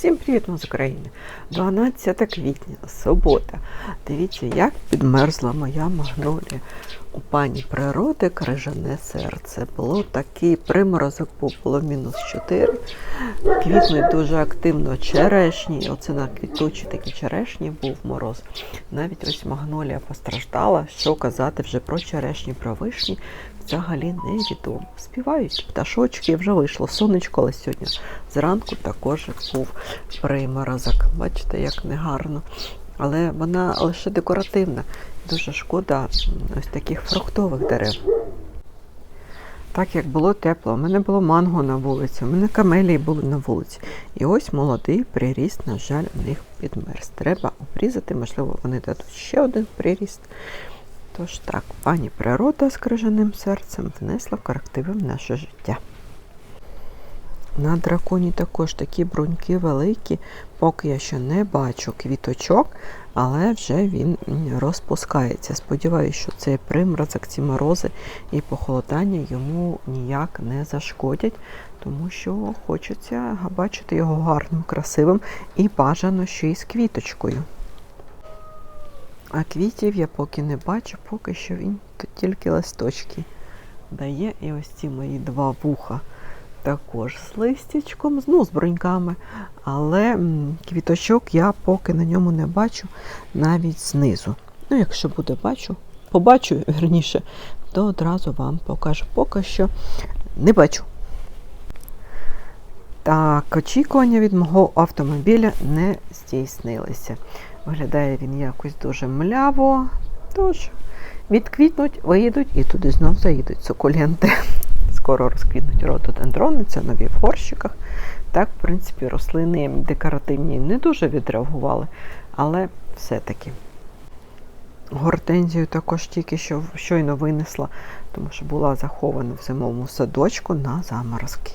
Всім привіт ми з України. 12 квітня, субота. Дивіться, як підмерзла моя магнолія. У пані природи крижане серце. Було такий приморозок, було мінус 4. Квітнуть дуже активно черешні. Оце на квітучі такі черешні був мороз. Навіть ось магнолія постраждала. Що казати вже про черешні, про вишні. Взагалі невідомо. Співають пташочки, вже вийшло сонечко, але сьогодні зранку також був приморозок. Бачите, як негарно. Але вона лише декоративна. Дуже шкода ось таких фруктових дерев. Так як було тепло, у мене було манго на вулиці, у мене камелії були на вулиці. І ось молодий приріст, на жаль, у них підмерз. Треба обрізати, можливо, вони дадуть ще один приріст. Тож так, пані природа з крижаним серцем внесла корективи в наше життя. На драконі також такі бруньки великі, поки я ще не бачу квіточок, але вже він розпускається. Сподіваюся, що цей приморозок, ці морози і похолодання йому ніяк не зашкодять, тому що хочеться бачити його гарним, красивим і бажано ще й з квіточкою. А квітів я поки не бачу, поки що він тут тільки листочки дає. І ось ці мої два вуха також з листячком, ну, з бруньками. Але квіточок я поки на ньому не бачу навіть знизу. Ну, якщо буде бачу, побачу верніше, то одразу вам покажу. Поки що не бачу. Так, очікування від мого автомобіля не здійснилися. Виглядає він якось дуже мляво. Тож відквітнуть, виїдуть і туди знов заїдуть сукуленти. Скоро розквітнуть рододендрони, це нові в горщиках. Так, в принципі, рослини декоративні не дуже відреагували, але все-таки. Гортензію також тільки що щойно винесла, тому що була захована в зимовому садочку на заморозки.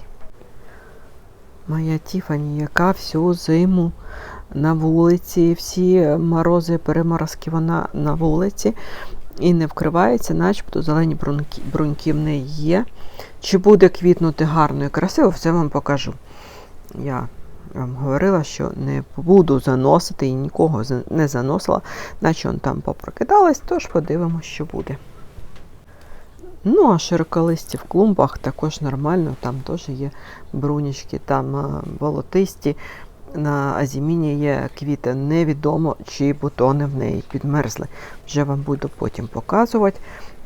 Моя Тіфані, яка всю зиму на вулиці, всі морози, переморозки вона на вулиці і не вкривається, начебто зелені бруньки, бруньки в неї є. Чи буде квітнути гарно і красиво, все вам покажу. Я вам говорила, що не буду заносити і нікого не заносила, наче он там попрокидалась, тож подивимося, що буде. Ну, а широколисті в клумбах також нормально, там теж є брунічки, там волотисті. На азіміні є квіти, невідомо, чи бутони в неї підмерзли. Вже вам буду потім показувати.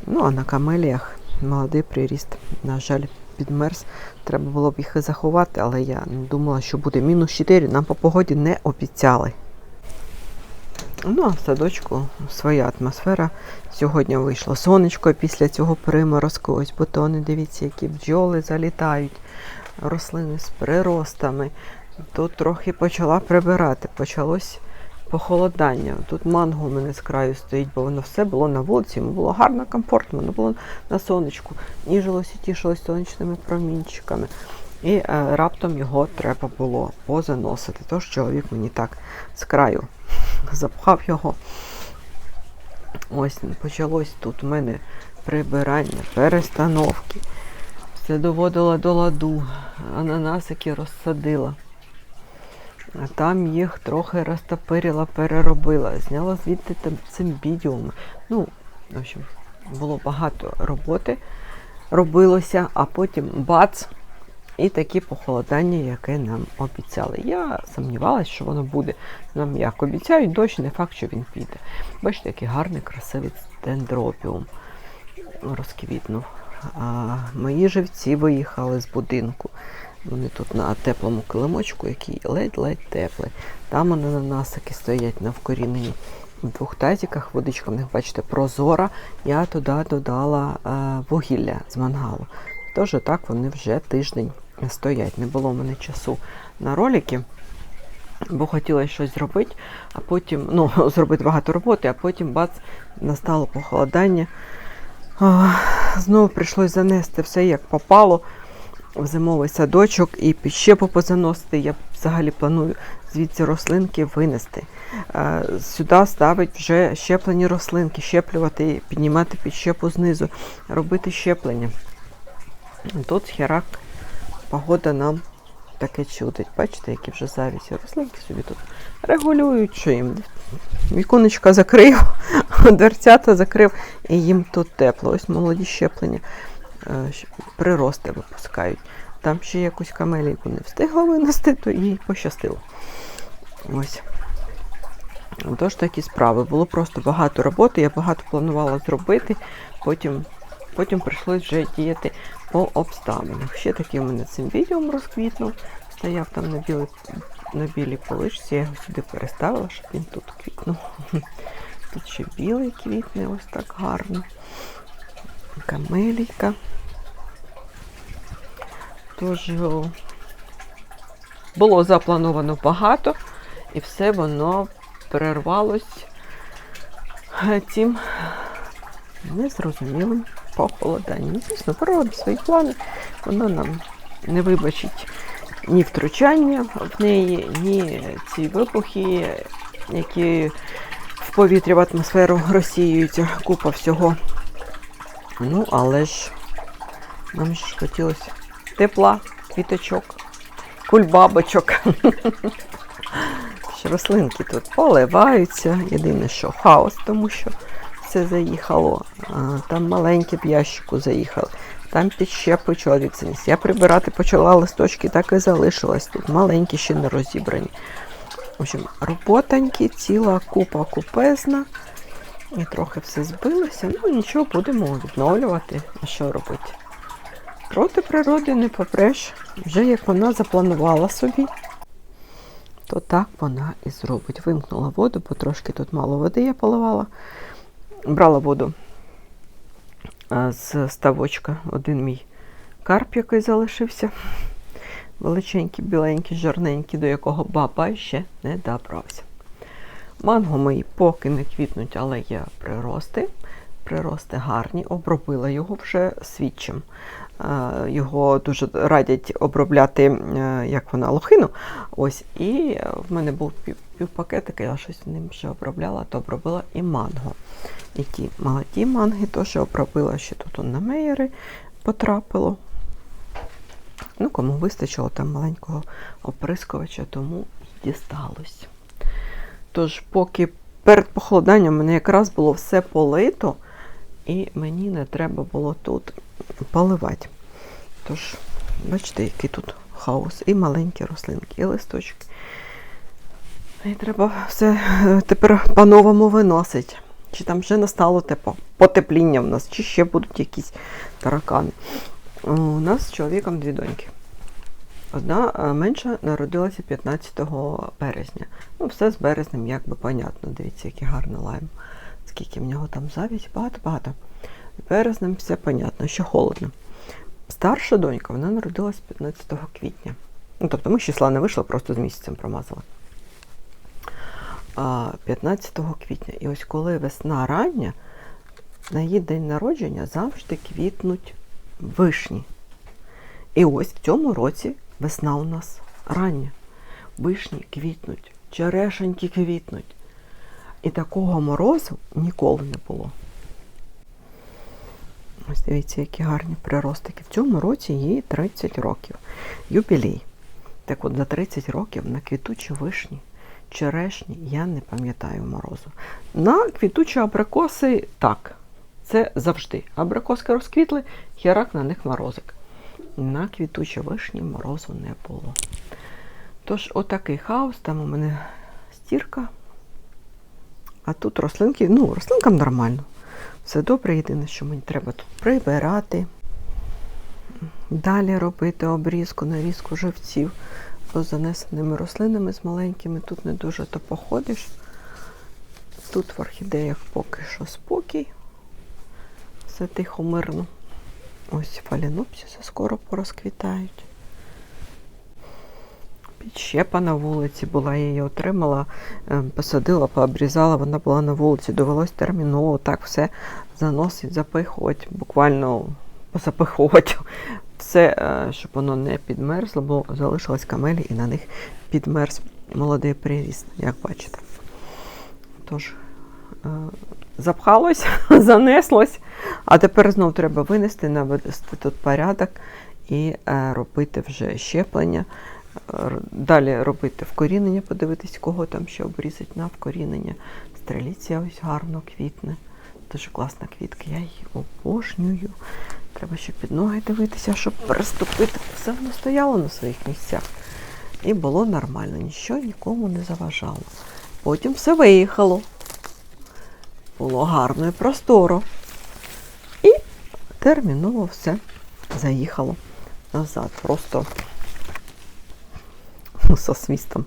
Ну, а на камеліях молодий приріст, на жаль, підмерз. Треба було б їх і заховати, але я не думала, що буде мінус 4. Нам по погоді не обіцяли. Ну, а в садочку своя атмосфера. Сьогодні вийшло сонечко після цього приморозку. Ось бутони, дивіться, які бджоли залітають, рослини з приростами. Тут трохи почала прибирати, почалось похолодання. Тут манго у мене з краю стоїть, бо воно все було на вулиці, йому було гарно, комфортно, воно було на сонечку, ніжилося і тішилось сонячними промінчиками. І е, раптом його треба було позаносити. Тож чоловік мені так з краю запхав його. Ось почалось тут у мене прибирання, перестановки. Все доводила до ладу, ананасики розсадила. А там їх трохи розтопирила, переробила, зняла звідти цим бідіум. Ну, в общем, було багато роботи робилося, а потім бац! І такі похолодання, яке нам обіцяли. Я сумнівалася, що воно буде. Нам як обіцяють, дощ, не факт, що він піде. Бачите, який гарний, красивий дендропіум розквітнув. А мої живці виїхали з будинку. Вони тут на теплому килимочку, який ледь-ледь теплий. Там вони на ананасики стоять на вкоріненні. В двох тазиках водичка в них, бачите, прозора. Я туди додала е, вугілля з мангалу. Тож так вони вже тиждень стоять. Не було в мене часу на ролики, бо хотіла щось зробити, а потім, ну, зробити багато роботи, а потім бац, настало похолодання. Знову прийшлось занести все як попало в зимовий садочок і підщепу позаносити. Я взагалі планую звідси рослинки винести. Сюди ставить вже щеплені рослинки, щеплювати, піднімати підщепу знизу, робити щеплення. Тут херак погода нам таке чудить. Бачите, які вже завісі рослинки собі тут регулюють, що їм віконечка закрив, дверцята закрив, і їм тут тепло. Ось молоді щеплення е, прирости випускають. Там ще якусь камелійку не встигла винести, то їй пощастило. Ось. Тож такі справи. Було просто багато роботи, я багато планувала зробити, потім, потім прийшлось вже діяти по обставинах. Ще такий у мене цим відео розквітнув, стояв там на, білій, на білій поличці, я його сюди переставила, щоб він тут квітнув. Тут ще білий квітне, ось так гарно. Камелійка. Тож було заплановано багато, і все воно перервалось е, цим незрозумілим похолоданням. Звісно, природа свої плани, вона нам не вибачить ні втручання в неї, ні ці вибухи, які в повітря в атмосферу розсіюються, купа всього. Ну, але ж нам ж хотілося тепла, квіточок, кульбабочок. Рослинки тут поливаються. Єдине, що хаос, тому що все заїхало. Там маленькі в ящику заїхали. Там підщепи чоловік заніс. Я прибирати почала листочки, так і залишилась тут. Маленькі ще не розібрані. В общем, роботаньки, ціла купа купезна. І трохи все збилося. Ну нічого, будемо відновлювати. А що робити? Проти природи не попреш. Вже як вона запланувала собі, то так вона і зробить. Вимкнула воду, бо трошки тут мало води я поливала. Брала воду з ставочка один мій карп, який залишився. Величенький, біленький, жирненький, до якого баба ще не добрався. Манго мої поки не квітнуть, але є прирости. Прирости гарні, обробила його вже свідчим. Е, Його дуже радять обробляти, е, як вона, лохину. Ось, і в мене був пів, півпакетика, я щось ним ще обробляла, то обробила і манго. І ті молоді манги теж обробила, ще тут на меєри потрапило. Ну, кому вистачило там маленького оприскувача, тому і дісталось. Тож, поки перед похолоданням мене якраз було все полито, і мені не треба було тут поливати. Тож, бачите, який тут хаос. І маленькі рослинки, і листочки. І треба все е, тепер по-новому виносити. Чи там вже настало тепо, потепління в нас, чи ще будуть якісь таракани. У нас з чоловіком дві доньки. Одна е, менша народилася 15 березня. Ну, все з березнем, якби понятно. Дивіться, який гарний лайм. Скільки в нього там завість, багато-багато. Березнем все понятно, що холодно. Старша донька, вона народилась 15 квітня. Ну, тобто ми з числа не вийшли, просто з місяцем промазала. 15 квітня. І ось коли весна рання, на її день народження завжди квітнуть вишні. І ось в цьому році весна у нас рання. Вишні квітнуть, черешеньки квітнуть. І такого морозу ніколи не було. Ось дивіться, які гарні приростики. В цьому році їй 30 років. Юбілей. Так от за 30 років на квітучі вишні, черешні я не пам'ятаю морозу. На квітучі абрикоси так. Це завжди. Абрикоски розквітли, херак на них морозик. На квітучі вишні морозу не було. Тож, отакий хаос, там у мене стірка. А тут рослинки, ну, рослинкам нормально. Все добре, єдине, що мені треба тут прибирати. Далі робити обрізку, нарізку живців з занесеними рослинами з маленькими. Тут не дуже то походиш. Тут в орхідеях поки що спокій. Все тихо мирно. Ось фалінопсиси скоро порозквітають. Підщепа на вулиці була, я її отримала, е, посадила, пообрізала, вона була на вулиці, довелось терміново так все заносити, запихувати, буквально позапихувати все, е, щоб воно не підмерзло, бо залишились камелі і на них підмерз молодий приріст, як бачите. Тож, е, запхалось, занеслось, а тепер знов треба винести, навести тут порядок і е, робити вже щеплення далі робити вкорінення, подивитись, кого там ще обрізати на вкорінення. Стреліція ось гарно квітне. Дуже класна квітка, я її обожнюю. Треба ще під ноги дивитися, щоб переступити. Все воно стояло на своїх місцях. І було нормально, нічого нікому не заважало. Потім все виїхало. Було гарно і просторо. І терміново все заїхало назад. Просто со свістом.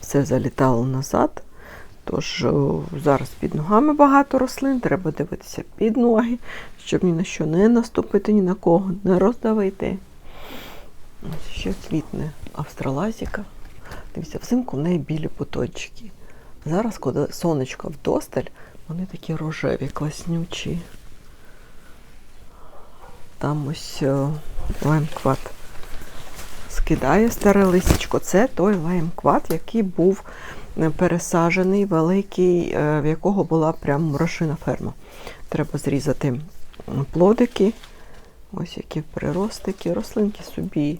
Все залітало назад. Тож зараз під ногами багато рослин, треба дивитися під ноги, щоб ні на що не наступити, ні на кого, не роздавити. Ще квітне австралазіка. Дивіться, взимку в неї білі бутончики. Зараз, коли сонечко вдосталь, вони такі рожеві, класнючі. Там ось е, лаймкват скидає старе листячко. Це той лаймкват, який був е, пересаджений, великий, е, в якого була прям мурашина ферма. Треба зрізати плодики. Ось які приростики, рослинки собі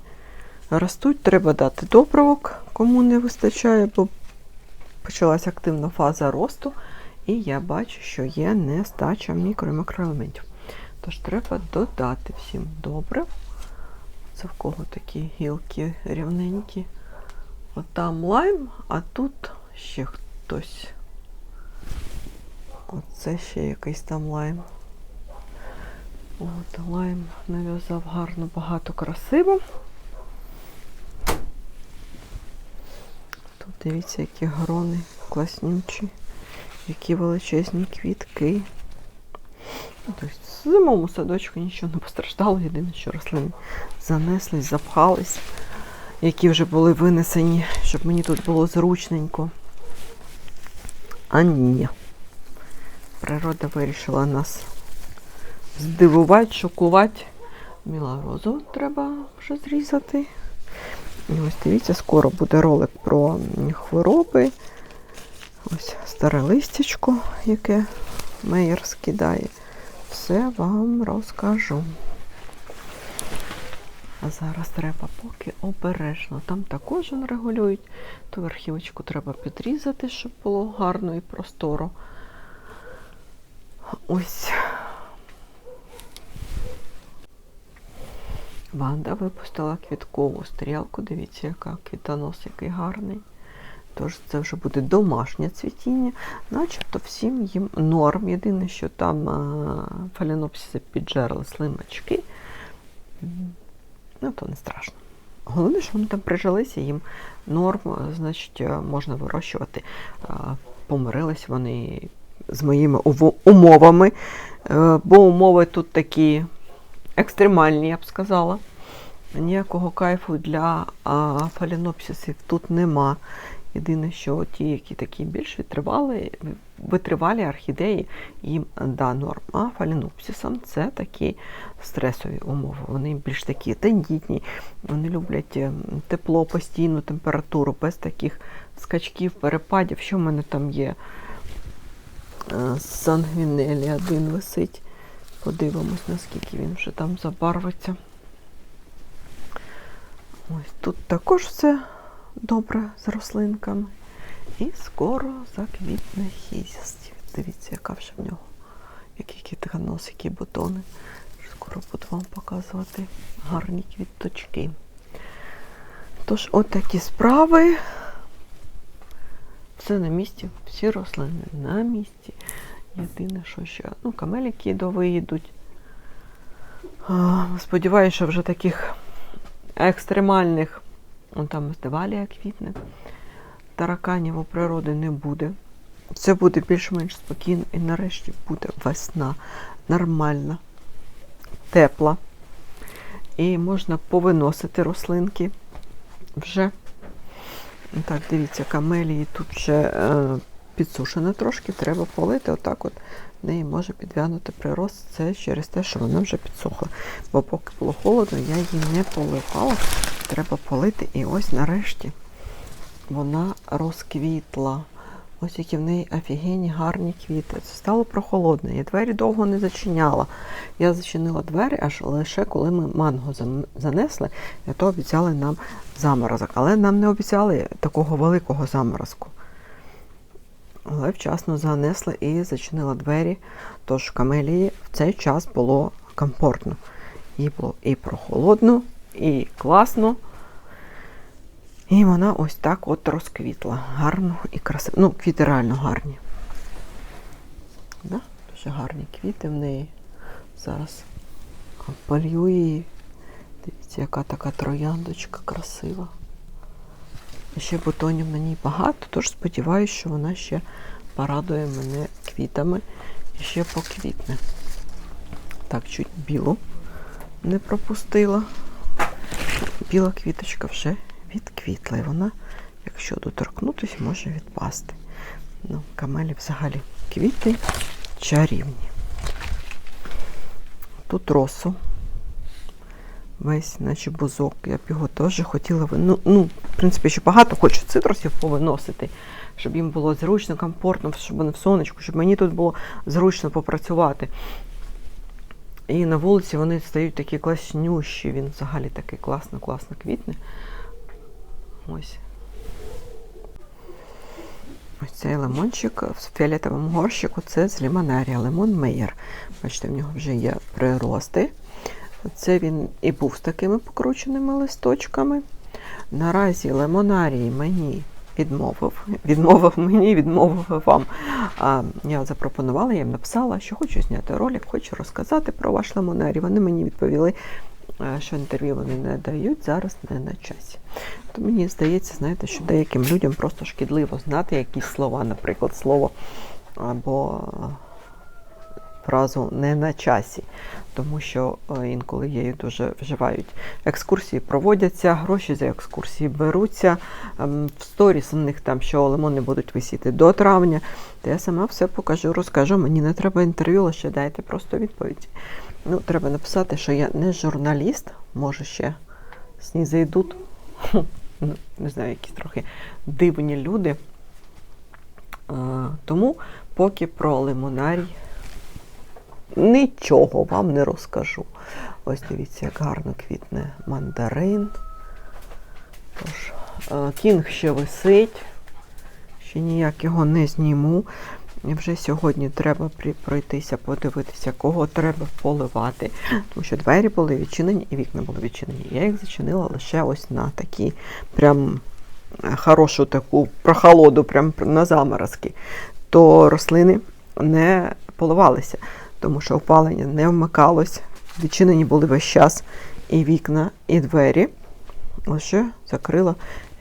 ростуть. Треба дати добривок, кому не вистачає, бо почалася активна фаза росту. І я бачу, що є нестача мікро і макроелементів. Тож треба додати всім добрив. Це в кого такі гілки рівненькі. От там лайм, а тут ще хтось. Оце ще якийсь там лайм. От лайм нав'язав гарно, багато красиво. Тут дивіться, які грони класнючі, які величезні квітки. Тобто в зимовому садочку нічого не постраждало, єдине, що рослини занеслись, запхались, які вже були винесені, щоб мені тут було зручненько. А ні. Природа вирішила нас здивувати, шокувати. Мілорозу треба вже зрізати. Ось дивіться, скоро буде ролик про хвороби. Ось старе листячко, яке мейер скидає. Все вам розкажу. А зараз треба поки обережно. Там також он регулюють. Ту верхівочку треба підрізати, щоб було гарно і просторо. Ось. Ванда випустила квіткову стрілку. Дивіться, яка квітонос, який гарний. Тож це вже буде домашнє цвітіння, начебто всім їм норм. Єдине, що там а, фаленопсиси піджерли слимачки. Ну, то не страшно. Головне, що вони там прижилися, їм норм, значить, можна вирощувати. Помирились вони з моїми умовами, е, бо умови тут такі екстремальні, я б сказала. Ніякого кайфу для а, фаленопсисів тут нема. Єдине, що ті, які такі більш витривалі, витривалі орхідеї, їм да, норм. А фаленопсисам це такі стресові умови. Вони більш такі тендітні, вони люблять е, тепло, постійну температуру, без таких скачків, перепадів. Що в мене там є? Е, Сангвінелі один висить. Подивимось, наскільки він вже там забарвиться. Ось тут також все добре з рослинками. І скоро заквітне хість. Дивіться, яка вже в нього. Які бутони. Скоро буду вам показувати гарні квіточки. Тож, от такі справи. Все на місці, всі рослини на місці. Єдине, що ще, ну, камеліки довиїдуть. Сподіваюся, що вже таких екстремальних, он там здивалія квітне, тараканів у природи не буде. Все буде більш-менш спокійно і нарешті буде весна нормальна, тепла. І можна повиносити рослинки вже. Так, дивіться, камелії тут вже підсушено трошки, треба полити. Отак от в неї може підвянути прирост. Це через те, що вона вже підсохла. Бо поки було холодно, я її не поливала. Треба полити. І ось нарешті вона розквітла. Ось які в неї офігенні гарні квіти. Це стало прохолодно. Я двері довго не зачиняла. Я зачинила двері аж лише коли ми манго занесли, то обіцяли нам заморозок. Але нам не обіцяли такого великого заморозку. Але вчасно занесли і зачинила двері. Тож камелії в цей час було комфортно. Їй було і прохолодно, і класно. І вона ось так от розквітла. Гарно і красиво. Ну, квіти реально гарні. Да? Дуже гарні квіти в неї. Зараз полью її. Дивіться, яка така трояндочка красива. Ще бутонів на ній багато, тож сподіваюся, що вона ще порадує мене квітами і ще поквітне. Так, чуть білу не пропустила. Біла квіточка вже відквітла. І вона, якщо доторкнутися, може відпасти. Ну, камелі взагалі квіти чарівні. Тут росу. Весь, наче бузок. Я б його теж хотіла ну, ну, в принципі, ще багато хочу цитрусів повиносити, щоб їм було зручно, комфортно, щоб вони в сонечку, щоб мені тут було зручно попрацювати. І на вулиці вони стають такі класнющі. Він взагалі такий класно, класно квітне. Ось. Ось цей лимончик в фіолетовому горщику це з лимонарія, лимон Мейер. Бачите, в нього вже є прирости. Це він і був з такими покрученими листочками. Наразі лимонарій мені відмовив, відмовив мені, відмовив вам. А, я запропонувала, я їм написала, що хочу зняти ролик, хочу розказати про ваш лимонарій. Вони мені відповіли, е, що інтерв'ю вони не дають, зараз не на часі. То мені здається, знаєте, що деяким людям просто шкідливо знати якісь слова, наприклад, слово або фразу не на часі, тому що е, інколи її дуже вживають. Екскурсії проводяться, гроші за екскурсії беруться. Ем, В сторіс у них там, що лимони будуть висіти до травня. То я сама все покажу, розкажу. Мені не треба інтерв'ю, лише дайте просто відповідь. Ну, треба написати, що я не журналіст, може ще знізайдуть. Ну, не знаю, якісь трохи дивні люди. Е, Тому поки про лимонарій нічого вам не розкажу. Ось дивіться, як гарно квітне мандарин. Тож, е, кінг ще висить, ще ніяк його не зніму. Вже сьогодні треба пройтися, подивитися, кого треба поливати. Тому що двері були відчинені і вікна були відчинені. Я їх зачинила лише ось на такі прям е, хорошу таку прохолоду, прям на заморозки. То рослини не поливалися, тому що опалення не вмикалось. Відчинені були весь час і вікна, і двері. Лише закрила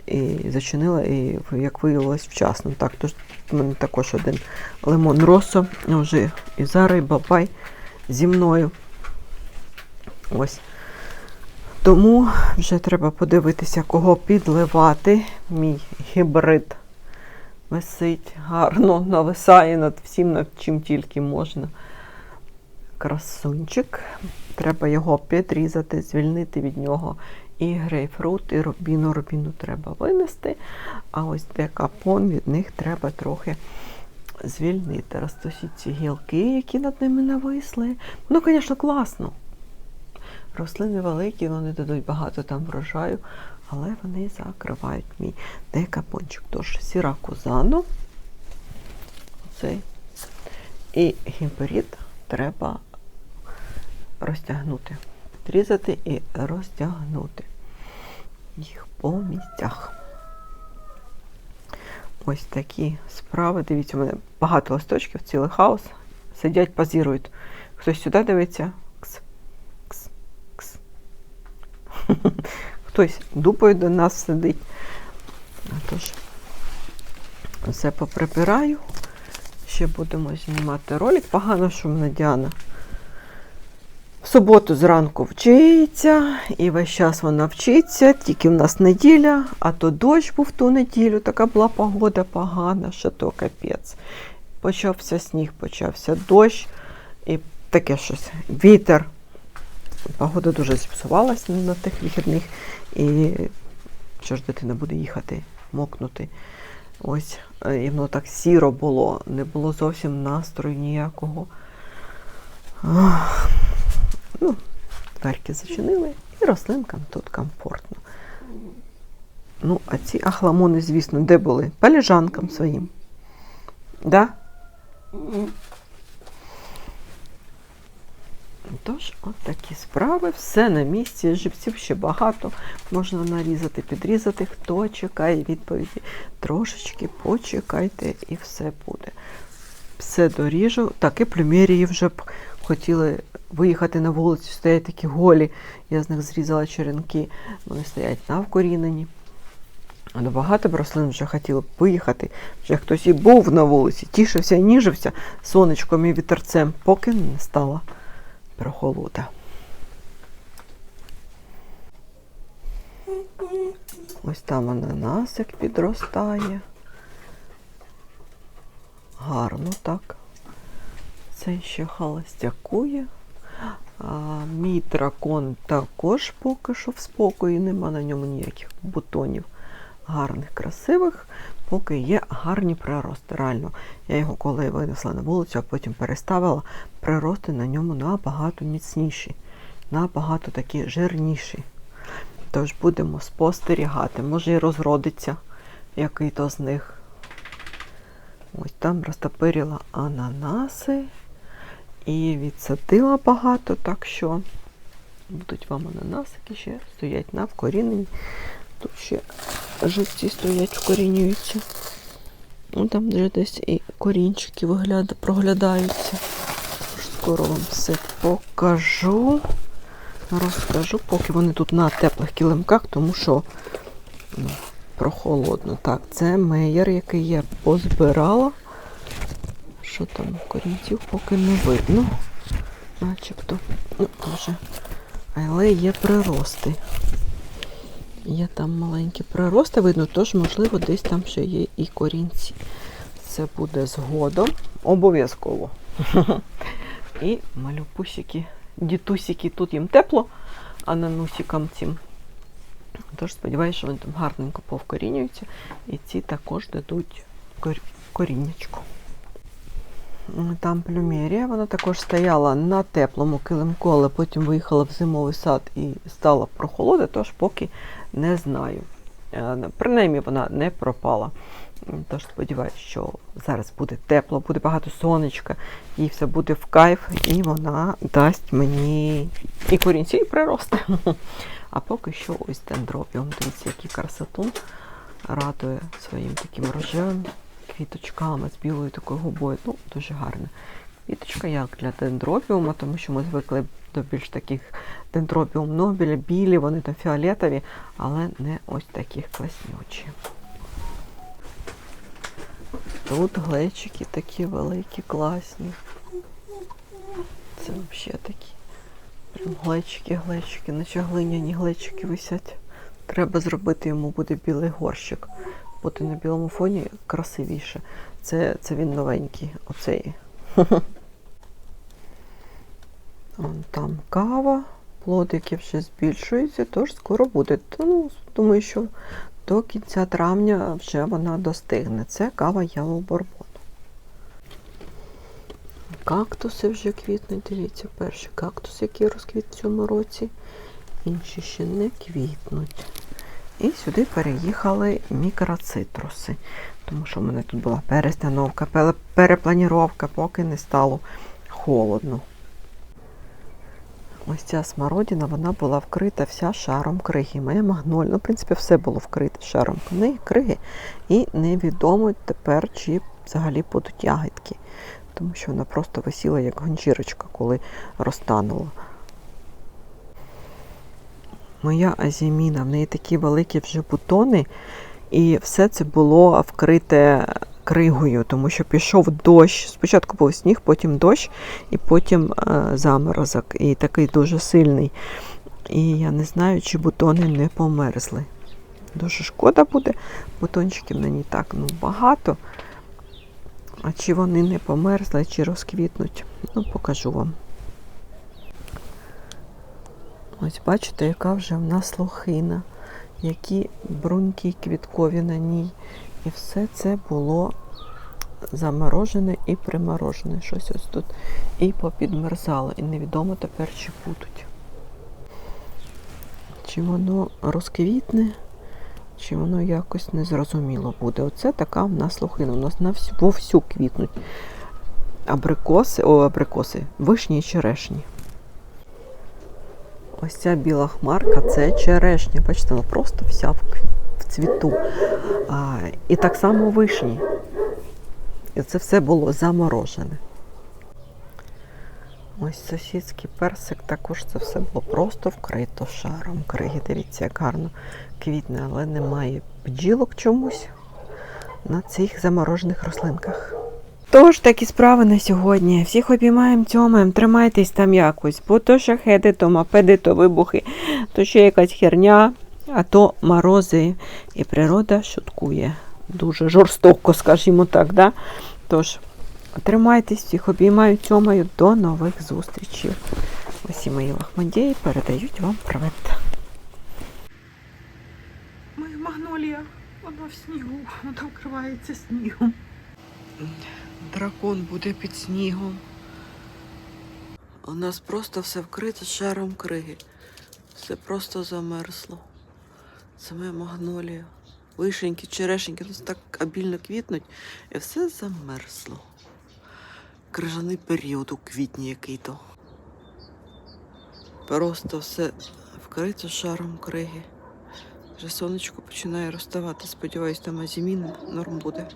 і зачинила, і як виявилось вчасно. Так, тож в мене також один лимон росо, вже і зараз, і бабай зі мною. Ось. Тому вже треба подивитися, кого підливати. Мій гібрид висить гарно, нависає над всім, над чим тільки можна. Красунчик. Треба його підрізати, звільнити від нього і грейпфрут, і рубіну. Рубіну треба винести, а ось декапон від них треба трохи звільнити. Ростуть ці гілки, які над ними нависли. Ну, звісно, класно. Рослини великі, вони дадуть багато там врожаю, але вони закривають мій декапончик. Тож сіра кузану, цей, і гібрид треба розтягнути. Підрізати і розтягнути їх по місцях. Ось такі справи. Дивіться, у мене багато листочків, цілий хаос. Сидять, позірують. Хтось сюди дивиться. Кс, кс, кс. Хтось дупою до нас сидить. Тож, все поприбираю. Ще будемо знімати ролик. Погано, що в мене Діана в суботу зранку вчиться, і весь час вона вчиться, тільки в нас неділя, а то дощ був ту неділю, така була погода погана, що то капець. Почався сніг, почався дощ і таке щось. Вітер. Погода дуже зіпсувалася на тих вихідних. І що ж дитина буде їхати, мокнути. Ось, е, і воно так сіро було, не було зовсім настрою ніякого. Ну, дверки зачинили, і рослинкам тут комфортно. Ну, а ці ахламони, звісно, де були? По лежанкам своїм. Да? Тож, от такі справи, все на місці, живців ще багато, можна нарізати, підрізати. Хто чекає відповіді, трошечки почекайте і все буде. Все доріжу. Так, і плюмерії вже б хотіли виїхати на вулицю, стоять такі голі. Я з них зрізала черенки, вони стоять на вкорінені. Але багато рослин вже хотіли б виїхати. Вже хтось і був на вулиці, тішився і ніжився сонечком і вітерцем, поки не стала прохолода. Ось там ананасик підростає. Гарно так. Це ще холостякує. Мій дракон також поки що в спокої, нема на ньому ніяких бутонів гарних, красивих, поки є гарні прирости. Реально, я його коли винесла на вулицю, а потім переставила, прирости на ньому набагато міцніші, набагато такі жирніші. Тож будемо спостерігати. Може і розродиться який-то з них. Ось там розтопирила ананаси і відсадила багато, так що будуть вам ананасики ще стоять на вкоріненні. Тут ще живці стоять, вкорінюються. Ну, там вже десь і корінчики вигляда, проглядаються. Скоро вам все покажу. Розкажу, поки вони тут на теплих килимках, тому що ну, прохолодно. Так, це меєр, який я позбирала. Що там, корінців поки не видно. Начебто. Ну, вже. Але є прирости. Є там маленькі прирости, видно, тож, можливо, десь там ще є і корінці. Це буде згодом. Обов'язково. І малюпусики, дітусики, тут їм тепло, а на нусикам цим. Тож сподіваюся, що вони там гарненько повкорінюються. І ці також дадуть кор- коріннячку. Там плюмерія, вона також стояла на теплому килимку, але потім виїхала в зимовий сад і стала прохолода, тож поки не знаю. Е, Принаймні вона не пропала. Тож сподіваюся, що зараз буде тепло, буде багато сонечка, і все буде в кайф, і вона дасть мені і корінці, і прирости. А поки що ось дендробіум. Дивіться, який красотун радує своїм таким рожевим квіточками з білою такою губою. Ну, дуже гарна. Квіточка як для дендробіума, тому що ми звикли до більш таких дендробіум нобіля, білі, вони там фіолетові, але не ось таких класнючі. Тут глечики такі великі, класні. Це взагалі такі. Прям глечики, глечики, наче глиняні глечики висять. Треба зробити йому буде білий горщик. Бути на білому фоні красивіше. Це, це він новенький, оцей. Вон там кава, плодики вже збільшуються, тож скоро буде. Ну, думаю, що до кінця травня вже вона достигне. Це кава Bourbon. Кактуси вже квітнуть, дивіться, перший кактус, який розквіт в цьому році. Інші ще не квітнуть. І сюди переїхали мікроцитруси, тому що в мене тут була перестановка, перепланіровка, поки не стало холодно. Ось ця смородина, вона була вкрита вся шаром криги. Моя магнолія, ну, в принципі, все було вкрите шаром криги. І невідомо тепер, чи взагалі будуть ягідки. Тому що вона просто висіла як гончірочка, коли розтанула. Моя азіміна, в неї такі великі вже бутони, і все це було вкрите кригою, тому що пішов дощ. Спочатку був сніг, потім дощ, і потім е, заморозок, і такий дуже сильний. І я не знаю, чи бутони не померзли. Дуже шкода буде, бутончиків ній так ну, багато. А чи вони не померзли, чи розквітнуть, ну покажу вам. Ось бачите, яка вже в нас лохина, які бруньки квіткові на ній. І все це було заморожене і приморожене. Щось ось тут. І попідмерзало. І невідомо тепер, чи будуть. Чи воно розквітне, чи воно якось незрозуміло буде. Оце така в нас лохина. У нас на всю, вовсю квітнуть абрикоси, о, абрикоси, вишні і черешні. Ось ця біла хмарка це черешня. Бачите, вона просто вся в, цвіту. А, і так само вишні. І це все було заморожене. Ось сусідський персик також це все було просто вкрито шаром криги. Дивіться, як гарно квітне, але немає бджілок чомусь на цих заморожених рослинках. Тож такі справи на сьогодні. Всіх обіймаємо цьомаємо, тримайтесь там якось, бо то шахеди, то мопеди, то вибухи, то ще якась херня, а то морози. І природа шуткує дуже жорстоко, скажімо так. Да? Тож, тримайтесь, всіх обіймаю, цьомаю. До нових зустрічей. Усі мої лахмадії передають вам привет. Моя магнолія, вона в снігу, вона вкривається снігом. Дракон буде під снігом. У нас просто все вкрите шаром криги. Все просто замерзло. Саме магнолія. Вишеньки, черешеньки, нас так обільно квітнуть, і все замерзло. Крижаний період у квітні який-то. Просто все вкрито шаром криги. Вже сонечко починає розставати. Сподіваюсь, там азімін норм буде.